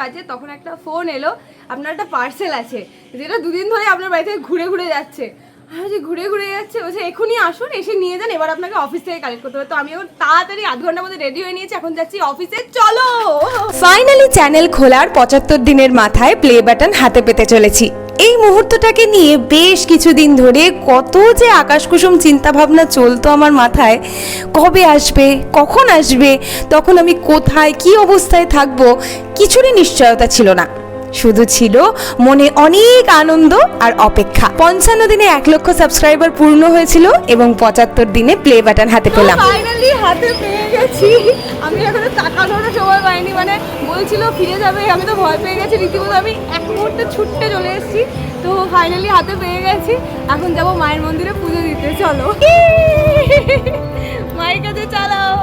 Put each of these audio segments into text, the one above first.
বাজে তখন একটা ফোন এলো, আপনার একটা পার্সেল আছে, যেটা দুদিন ধরে আপনার বাড়ি থেকে ঘুরে ঘুরে যাচ্ছে। আর যে ঘুরে ঘুরে যাচ্ছে, বলছে, এখনই আসুন, এসে নিয়ে যান, এবার আপনাকে অফিস থেকে কালেক্ট করতে হবে। তো আমি এখন তাড়াতাড়ি আধ ঘণ্টার মধ্যে রেডি হয়ে নিয়েছি, এখন যাচ্ছি অফিসে চলো! ফাইনালি চ্যানেল খোলার পঁচাত্তর দিনের মাথায় প্লে বাটন হাতে পেতে চলেছি। এই মুহূর্তটাকে নিয়ে বেশ কিছুদিন ধরে কত যে আকাশকুসুম চিন্তা ভাবনা চলতো আমার মাথায়। কবে আসবে? কখন আসবে? তখন আমি কোথায়? কি অবস্থায় থাকব? কিছুরই নিশ্চয়তা ছিল না। শুধু ছিল মনে অনেক আনন্দ আর অপেক্ষা। পঞ্চান্ন দিনে এক লক্ষ সাবস্ক্রাইবার পূর্ণ হয়েছিল এবং পঁচাত্তর দিনে প্লে বাটন হাতে পেলাম। ফাইনালি হাতে পেয়ে গেছি। আমি এখনও তাকানোরও সময় পাইনি মানে বলছিল ফিরে যাবে আমি তো ভয় পেয়ে গেছি। রীতিমতো আমি এক মুহূর্তে ছুটতে চলে এসেছি তো ফাইনালি হাতে পেয়ে গেছি। এখন যাব মায়ের মন্দিরে পুজো দিতে চলো। মায়ের কাছে চালাও।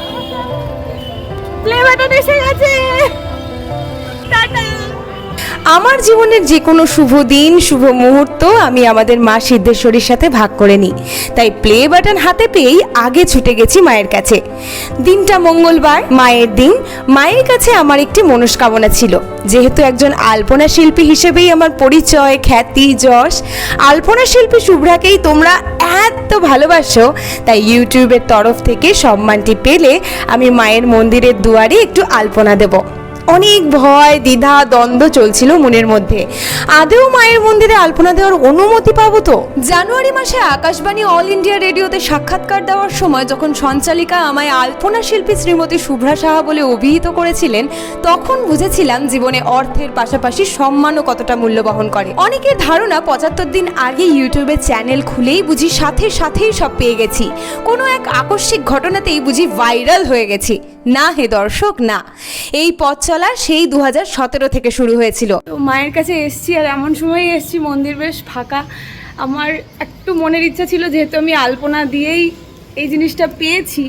প্লে বাটন এসে গেছে। আমার জীবনের যে কোনো শুভ দিন, শুভ মুহূর্ত আমি আমাদের মা সিদ্ধেশ্বরীর সাথে ভাগ করে নিই। তাই প্লে বাটন হাতে পেয়েই আগে ছুটে গেছি মায়ের কাছে। দিনটা মঙ্গলবার, মায়ের দিন। মায়ের কাছে আমার একটি মনস্কামনা ছিল। যেহেতু একজন আলপনা শিল্পী হিসেবেই আমার পরিচয়, খ্যাতি, যশ, আলপনা শিল্পী শুভ্রাকেই তোমরা এত ভালোবাসো, তাই ইউটিউবের তরফ থেকে সম্মানটি পেলে আমি মায়ের মন্দিরের দুয়ারে একটু আলপনা দেবো। অনেক ভয়, দ্বিধা, দ্বন্দ্ব চলছিল মনের মধ্যে। আদেও মায়ের মন্দিরে আলপনা দেওয়ার অনুমতি পাবো তো? জানুয়ারি মাসে আকাশবাণী অল ইন্ডিয়া রেডিওতে সাক্ষাৎকার দেওয়ার সময় যখন সঞ্চালিকা আমায় আলপনা শিল্পী শ্রীমতী শুভ্রা সাহা বলে অভিহিত করেছিলেন, তখন বুঝেছিলাম জীবনে অর্থের পাশাপাশি সম্মানও কতটা মূল্য বহন করে। অনেকের ধারণা পঁচাত্তর দিন আগে ইউটিউবে চ্যানেল খুলেই বুঝি সাথে সাথেই সব পেয়ে গেছি। কোনো এক আকস্মিক ঘটনাতেই বুঝি ভাইরাল হয়ে গেছি। না হে দর্শক, না। এই পথ চলা সেই দু হাজার সতেরো থেকে শুরু হয়েছিল। তো মায়ের কাছে এসছি আর এমন সময় এসছি, মন্দির বেশ ফাঁকা। আমার একটু মনের ইচ্ছা ছিল, যেহেতু আমি আলপনা দিয়েই এই জিনিসটা পেয়েছি,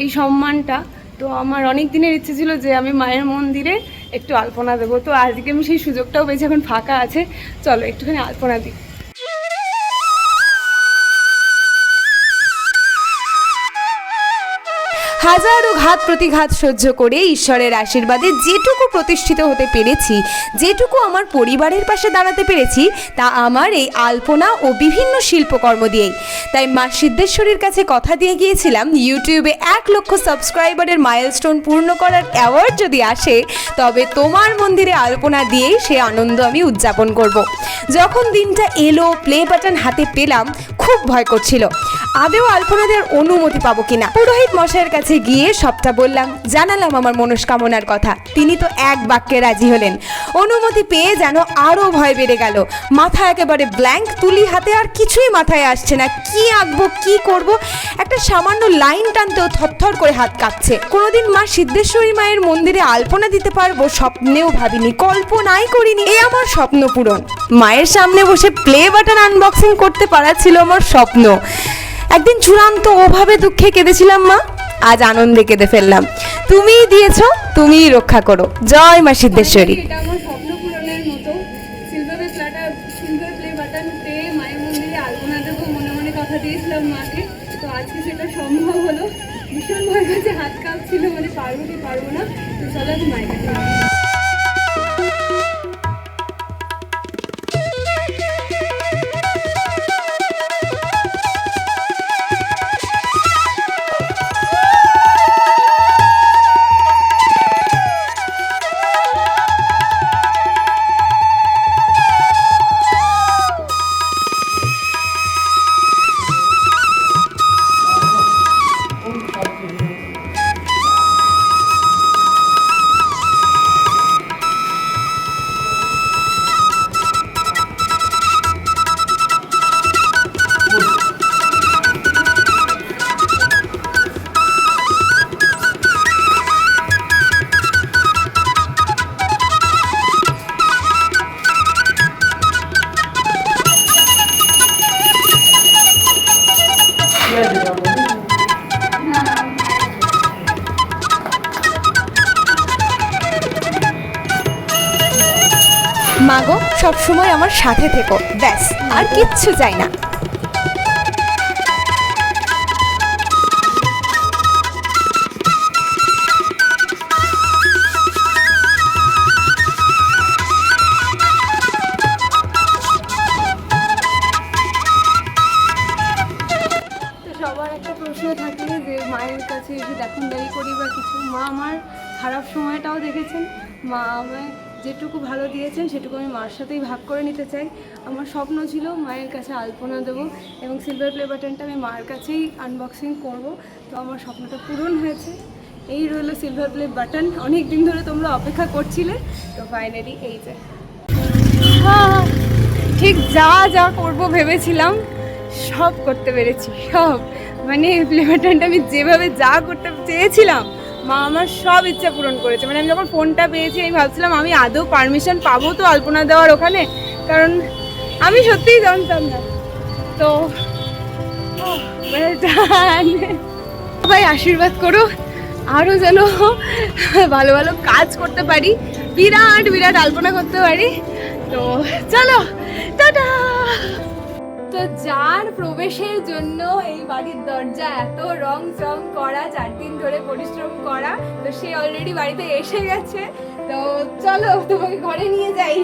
এই সম্মানটা, তো আমার অনেক দিনের ইচ্ছে ছিল যে আমি মায়ের মন্দিরে একটু আলপনা দেবো। তো আজকে আমি সেই সুযোগটাও পেয়েছি, এখন ফাঁকা আছে। চলো, একটুখানি আলপনা দিই। হাজারো ঘাত প্রতিঘাত সহ্য করে ঈশ্বরের আশীর্বাদে যেটুকু প্রতিষ্ঠিত হতে পেরেছি, যেটুকু আমার পরিবারের পাশে দাঁড়াতে পেরেছি, তা আমার এই আলপনা ও বিভিন্ন শিল্পকর্ম দিয়েই। তাই মা সিদ্ধেশ্বরীর কাছে কথা দিয়ে গিয়েছিলাম, ইউটিউবে এক লক্ষ সাবস্ক্রাইবারের মাইলস্টোন পূর্ণ করার অ্যাওয়ার্ড যদি আসে, তবে তোমার মন্দিরে আলপনা দিয়েই সে আনন্দ আমি উদযাপন করব। যখন দিনটা এলো প্লে বাটন হাতে পেলাম, খুব ভয় করছিল। আদেও আলপনা দেওয়ার অনুমতি পাবো কিনা? পুরোহিত মশাইয়ের কাছে গিয়ে সবটা বললাম, জানালাম আমার মনস্কামনার কথা। তিনি তো এক বাক্যে রাজি হলেন। অনুমতি পেয়ে যেন আরও ভয় বেড়ে গেল। মাথা একেবারে ব্ল্যাঙ্ক তুলি হাতে আর কিছুই মাথায় আসছে না। কি আঁকবো, কি করব? একটা সামান্য লাইন টানতেও থরথর করে হাত কাঁপছে। কোনোদিন মা সিদ্ধেশ্বরী মায়ের মন্দিরে আলপনা দিতে পারব স্বপ্নেও ভাবিনি, কল্পনাই করিনি। এ আমার স্বপ্ন পূরণ। মায়ের সামনে বসে প্লে বাটন আনবক্সিং করতে পারা ছিল আমার স্বপ্ন। একদিন চূড়ান্ত ওভাবে দুঃখে কেঁদেছিলাম মা। আজ আনন্দে কেঁদে ফেললাম। তুমিই দিয়েছ, তুমিই রক্ষা করো। জয় মা সিদ্ধেশ্বরী। সম্ভব হলো। ভীষণ ভয় হাত কাঁপছিল মানে পারব কি পারব না। তো চলো মায়ের সব সময় আমার সাথে থেকো, ব্যাস, আর কিচ্ছু চাই না। কাছে এসে দেখুন, দেরি করি বা কিছু। মা আমার খারাপ সময়টাও দেখেছেন। মা আমায় যেটুকু ভালো দিয়েছেন সেটুকু আমি মার সাথেই ভাগ করে নিতে চাই। আমার স্বপ্ন ছিল মায়ের কাছে আলপনা দেবো এবং সিলভার প্লে বাটনটা আমি মার কাছেই আনবক্সিং করব। তো আমার স্বপ্নটা পূরণ হয়েছে। এই রইল সিলভার প্লে বাটন অনেক দিন ধরে তোমরা অপেক্ষা করছিলে তো ফাইনালি এই যে। হ্যাঁ, ঠিক যা যা করব ভেবেছিলাম সব করতে পেরেছি সব। মানে প্লে বাটনটা আমি যেভাবে যা করতে চেয়েছিলাম মা আমার সব ইচ্ছা পূরণ করেছে। মানে আমি যখন ফোনটা পেয়েছি, আমি ভাবছিলাম, আমি আদৌ পারমিশন পাবো তো আলপনা দেওয়ার ওখানে? কারণ আমি সত্যিই জানতাম না। তো সবাই আশীর্বাদ করো আরও যেন ভালো ভালো কাজ করতে পারি, বিরাট বিরাট আলপনা করতে পারি। তো, চলো। তো যার প্রবেশের জন্য এই বাড়ির দরজা এত রং চং করা চার দিন ধরে পরিশ্রম করা, তো সে অলরেডি বাড়িতে এসে গেছে। তো চলো তোমাকে ঘরে নিয়ে যাই।